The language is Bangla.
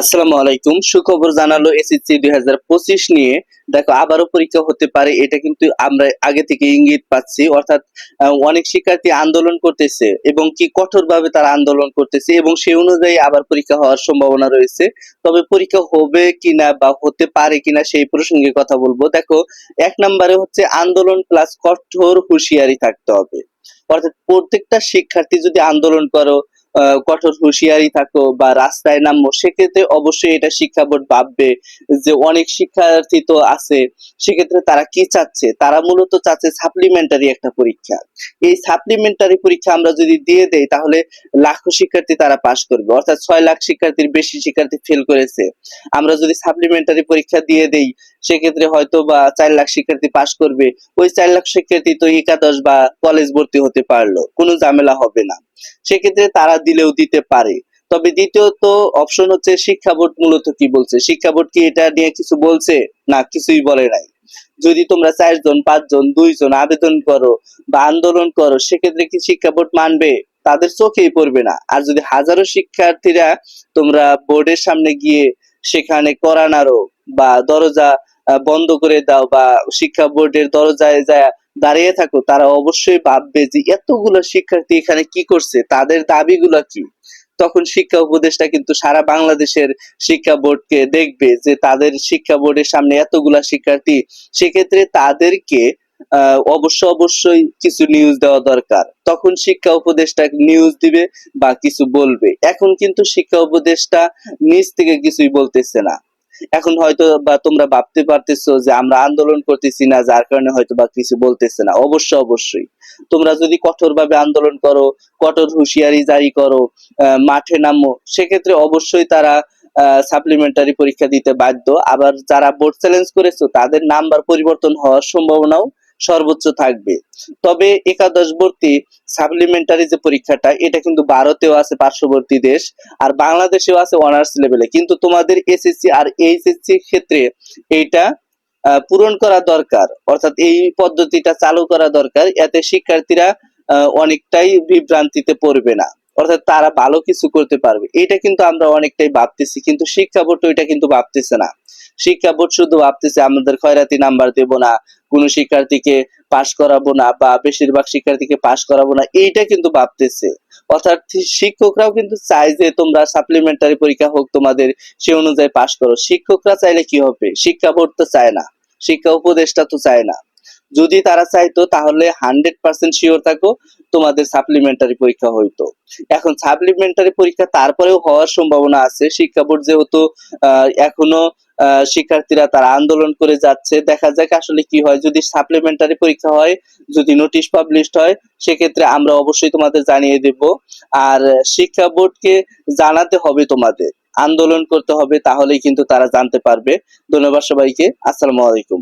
আসসালামু আলাইকুম। সুখবর জানালো এসএসসি দুই হাজার পঁচিশ নিয়ে। দেখো, আবারও পরীক্ষা হতে পারে, এটা কিন্তু আমরা আগে থেকে ইঙ্গিত পাচ্ছি। অর্থাৎ অনেক শিক্ষার্থী আন্দোলন করতেছে এবং কি কঠোরভাবে তারা আন্দোলন করতেছে এবং সেই অনুযায়ী আবার পরীক্ষা হওয়ার সম্ভাবনা রয়েছে। তবে পরীক্ষা হবে কিনা বা হতে পারে কিনা সেই প্রসঙ্গে কথা বলব। দেখো, এক নম্বরে হচ্ছে আন্দোলন প্লাস কঠোর হুঁশিয়ারি থাকতে হবে। অর্থাৎ প্রত্যেকটা শিক্ষার্থী যদি আন্দোলন করো কঠোর হুঁশিয়ারি থাকো বা রাস্তায় নামো সেক্ষেত্রে অবশ্যই এটা শিক্ষা বোর্ড ভাববে যে অনেক শিক্ষার্থী তো আছে, সেক্ষেত্রে তারা কি চাচ্ছে? তারা মূলত চাচ্ছে সাপ্লিমেন্টারি একটা পরীক্ষা। এই সাপ্লিমেন্টারি পরীক্ষা আমরা যদি দিয়ে দেই, তাহলে লাখো শিক্ষার্থী তারা পাশ করবে। অর্থাৎ ছয় লাখ শিক্ষার্থীর বেশি শিক্ষার্থী ফেল করেছে। আমরা যদি সাপ্লিমেন্টারি পরীক্ষা দিয়ে দেই, সেক্ষেত্রে হয়তো বা চার লাখ শিক্ষার্থী পাশ করবে। ওই চার লাখ শিক্ষার্থী তো একাদশ বা কলেজ ভর্তি হতে পারল, কোনো ঝামেলা হবে না। সেক্ষেত্রে তারা দিলেও দিতে পারে। তবে দ্বিতীয়ত অপশন হচ্ছে শিক্ষা বোর্ড মূলত কি বলছে? শিক্ষা বোর্ড কি এটা নিয়ে কিছু বলছে? না, কিছুই বলে নাই। যদি তোমরা চারজন পাঁচজন দুইজন আবেদন করো বা আন্দোলন করো, সেক্ষেত্রে কি শিক্ষা বোর্ড মানবে? তাদের চোখেই পড়বে না। আর যদি হাজারো শিক্ষার্থীরা তোমরা বোর্ডের সামনে গিয়ে সেখানে করা নাড়ো বা দরজা বন্ধ করে দাও বা শিক্ষা বোর্ডের দরজায় যায় দাঁড়িয়ে থাকো, তারা অবশ্যই ভাববে যে এতগুলো শিক্ষার্থী এখানে কি করছে? তাদের দাবিগুলো কি? তখন শিক্ষা উপদেষ্টা কিন্তু সারা বাংলাদেশের শিক্ষা বোর্ডকে দেখবে যে তাদের শিক্ষা বোর্ডের সামনে এতগুলা শিক্ষার্থী, সেক্ষেত্রে তাদেরকে অবশ্য অবশ্যই কিছু নিউজ দেওয়া দরকার। তখন শিক্ষা উপদেষ্টা নিউজ দিবে বা কিছু বলবে। এখন কিন্তু শিক্ষা উপদেষ্টা নিজ থেকে কিছুই বলতেছে না। এখন হয়তো বা তোমরা ভাবতে পারতেছো যে আমরা আন্দোলন করতেছি না, যার কারণে হয়তো বা কিছু বলতেছে না। অবশ্য অবশ্যই। তোমরা যদি কঠোরভাবে আন্দোলন করো, কঠোর হুঁশিয়ারি জারি করো মাঠে নামো, সেক্ষেত্রে অবশ্যই তারা সাপ্লিমেন্টারি পরীক্ষা দিতে বাধ্য। আবার যারা বোর্ড চ্যালেঞ্জ করেছ, তাদের নাম্বার পরিবর্তন হওয়ার সম্ভাবনাও সর্বোচ্চ থাকবে। তবে একাদশ ভর্তি সাপ্লিমেন্টারি যে পরীক্ষাটা, এটা কিন্তু ভারতেও আছে, পার্শ্ববর্তী দেশ, আর বাংলাদেশেও আছে অনার্স লেভেলে কিন্তু তোমাদের এসএসসি আর এইচএসসি ক্ষেত্রে এইটা পূরণ করা দরকার, অর্থাৎ এই পদ্ধতিটা চালু করা দরকার, এতে শিক্ষার্থীরা অনেকটাই বিভ্রান্তিতে পড়বে না। অর্থাৎ তারা ভালো কিছু করতে পারবে। এটা কিন্তু আমরা অনেকটাই ভাবতেছি, কিন্তু শিক্ষা বোর্ড এটা কিন্তু ভাবতেছে না। শিক্ষা বোর্ড শুধু ভাবতেছে, আমাদের খয়রাতি নাম্বার দেব না, কোন শিক্ষার্থীকে পাশ করাবো না বা বেশিরভাগ শিক্ষার্থীকে পাশ করাবো না। এইটা কিন্তু ভাবতেছে। অর্থাৎ শিক্ষকরাও কিন্তু চায় যে, তোমরা সাপ্লিমেন্টারি পরীক্ষা হোক, তোমাদের সে অনুযায়ী পাশ করো। শিক্ষকরা চাইলে কি হবে? শিক্ষা বোর্ড তো চায় না। শিক্ষা উপদেষ্টা তো চায় না। যদি তারা চাইতো, তাহলে হান্ড্রেড পার্সেন্ট শিওর থাকো, তোমাদের সাপ্লিমেন্টারি পরীক্ষা হইতো। এখন সাপ্লিমেন্টারি পরীক্ষা তারপরেও হওয়ার সম্ভাবনা আছে। শিক্ষা বোর্ড যেহেতু এখনও শিক্ষার্থীরা তারা আন্দোলন করে যাচ্ছে, দেখা যাক আসলে কি হয়। যদি সাপ্লিমেন্টারি পরীক্ষা হয়, যদি নোটিশ পাবলিশড হয়, সেক্ষেত্রে আমরা অবশ্যই তোমাদের জানিয়ে দেব। আর শিক্ষা বোর্ডকে জানাতে হবে তোমাদের। আন্দোলন করতে হবে, তাহলেই কিন্তু তারা জানতে পারবে। ধন্যবাদ সবাইকে। আসসালামু আলাইকুম।